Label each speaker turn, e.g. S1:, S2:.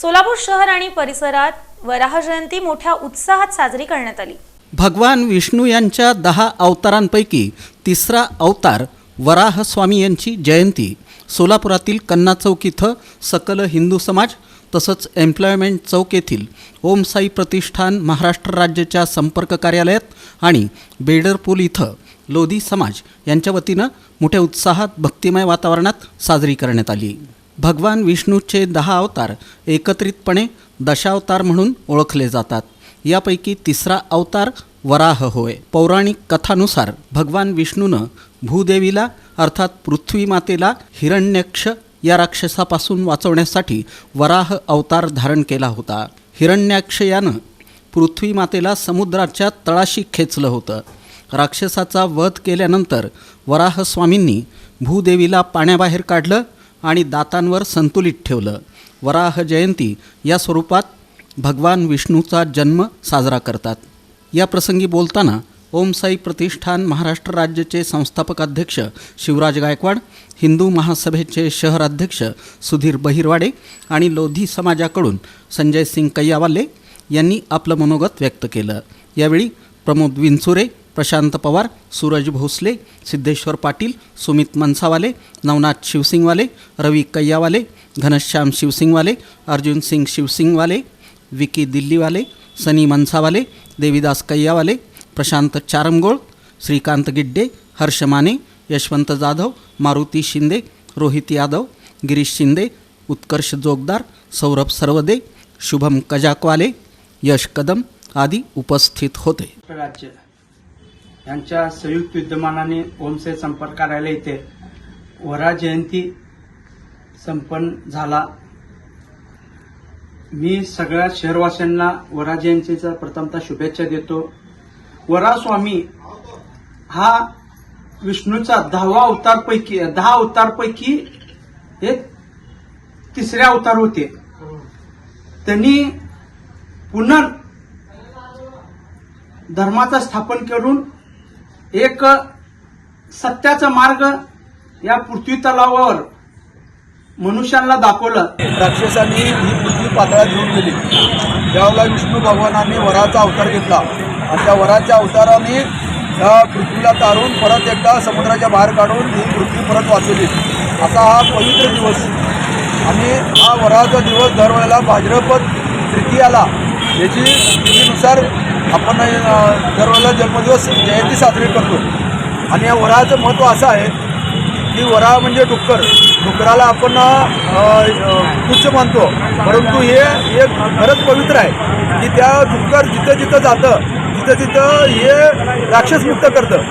S1: सोलापूर शहर आणि परिसरात वराह जयंती मोठ्या उत्साहात साजरी करण्यात आली.
S2: भगवान विष्णू यांच्या दहा अवतारांपैकी तिसरा अवतार वराह स्वामी यांची जयंती. सोलापुरातील कन्ना चौक इथं सकल हिंदू समाज तसंच एम्प्लॉयमेंट चौक येथील ओम साई प्रतिष्ठान महाराष्ट्र राज्याच्या संपर्क कार्यालयात आणि बेडरपूल इथं लोधी समाज यांच्या वतीनं मोठ्या उत्साहात भक्तिमय वातावरणात साजरी करण्यात आली. भगवान विष्णूचे दहा अवतार एकत्रितपणे दशावतार म्हणून ओळखले जातात. यापैकी तिसरा अवतार वराह होय. पौराणिक कथानुसार भगवान विष्णूनं भूदेवीला अर्थात पृथ्वीमातेला हिरण्यक्ष या राक्षसापासून वाचवण्यासाठी वराह अवतार धारण केला होता. हिरण्याक्ष यानं पृथ्वीमातेला समुद्राच्या तळाशी खेचलं होतं. राक्षसाचा वध केल्यानंतर वराह स्वामींनी भूदेवीला पाण्याबाहेर काढलं आणि दातांवर संतुलित ठेवलं. वराह जयंती या स्वरूपात भगवान विष्णूचा जन्म साजरा करतात. या प्रसंगी बोलताना ओम साई प्रतिष्ठान महाराष्ट्र राज्याचे संस्थापक अध्यक्ष शिवराज गायकवाड हिंदू महासभेचे शहर अध्यक्ष सुधीर बहिरवाडे आणि लोधी समाजाकडून संजय सिंग कैयावाले यांनी आपलं मनोगत व्यक्त केलं. यावेळी प्रमोद विंचुरे प्रशांत पवार सूरज भोसले सिद्धेश्वर पाटील सुमित मनसावाले नवनाथ शिवसिंगवाले रवी कैयावाले घनश्याम शिवसिंगवाले अर्जुन सिंग शिवसिंगवाले विकी दिल्लीवाले सनी मनसावाले देविदास कैयावाले प्रशांत चारमगोळ श्रीकांत गिड्डे हर्ष माने यशवंत जाधव मारुती शिंदे रोहित यादव गिरीश शिंदे उत्कर्ष जोगदार सौरभ सर्वदे शुभम कजाकवाले यश कदम आदी उपस्थित होते.
S3: राज्य यांच्या संयुक्त विद्यमानाने ओमसे संपर्क कार्यालय येथे वरा जयंती संपन्न झाला. मी सगळ्या शहरवासियांना वरा जयंतीचा प्रथमतः शुभेच्छा देतो. वरा स्वामी हा विष्णूचा दहावा अवतारपैकी दहा अवतारपैकी एक तिसरे अवतार होते. त्यांनी पुन्हा धर्माचा स्थापन करून एक सत्याचा मार्ग या पृथ्वी तलावावर मनुष्यांना दाखवलं.
S4: राक्षसांनी ही पृथ्वी पातळा घेऊन गेली. त्यावेळेला विष्णू भगवानाने वराचा अवतार घेतला. आणि त्या वराच्या अवताराने ह्या पृथ्वीला तारून परत एकदा समुद्राच्या बाहेर काढून ही पृथ्वी परत वाचवली असा हा पवित्र दिवस. आणि हा वराचा दिवस दरवेळेला भाद्रपद तृतीयाला याची नुसार आपण दरवेळेला जन्मदिवस जयंती साजरी करतो. आणि या वराचं महत्त्व असं आहे की वरा म्हणजे डुक्कर. डुक्कराला आपण तुच्छ मानतो. परंतु हे एक खरंच पवित्र आहे की त्या डुक्कर जिथं जिथं जातं तिथं तिथं हे राक्षसमुक्त करतं.